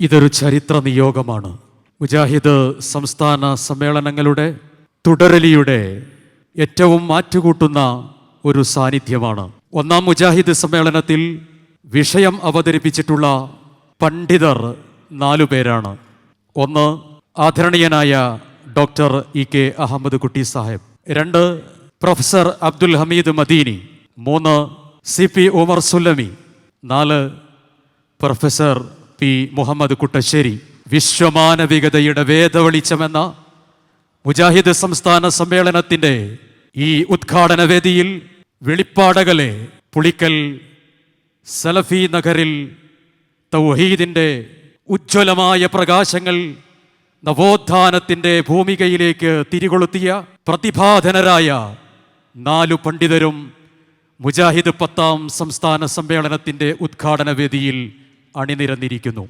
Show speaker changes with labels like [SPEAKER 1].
[SPEAKER 1] ഇതൊരു ചരിത്ര നിയോഗമാണ്. മുജാഹിദ് സംസ്ഥാന സമ്മേളനങ്ങളുടെ തുടരലിയുടെ ഏറ്റവും മാറ്റുകൂട്ടുന്ന ഒരു സാന്നിധ്യമാണ്. ഒന്നാം മുജാഹിദ് സമ്മേളനത്തിൽ വിഷയം അവതരിപ്പിച്ചിട്ടുള്ള പണ്ഡിതർ നാലു പേരാണ്. ഒന്ന് ആദരണീയനായ ഡോക്ടർ ഇ കെ അഹമ്മദ് കുട്ടി സാഹിബ്. രണ്ട് പ്രൊഫസർ അബ്ദുൽ ഹമീദ് മദീനി. മൂന്ന് സി പി ഉമർ സുല്ലമി. നാല് പ്രൊഫസർ പി. മുഹമ്മദ് കുട്ടശ്ശേരി വിശ്വമാനവികതയുടെ വേദവെളിച്ചമെന്ന മുജാഹിദ് സംസ്ഥാന സമ്മേളനത്തിന്റെ ഈ ഉദ്ഘാടന വേദിയിൽ വെളിപ്പാടകലെ പുളിക്കൽ സലഫി നഗറിൽ തൗഹീദിന്റെ ഉജ്ജ്വലമായ പ്രകാശങ്ങൾ നവോത്ഥാനത്തിന്റെ ഭൂമികയിലേക്ക് തിരികൊളുത്തിയ പ്രതിഭാധനരായ നാലു പണ്ഡിതരും മുജാഹിദ് പത്താം സംസ്ഥാന സമ്മേളനത്തിന്റെ ഉദ്ഘാടന വേദിയിൽ അണിനിരന്നിരിക്കുന്നു.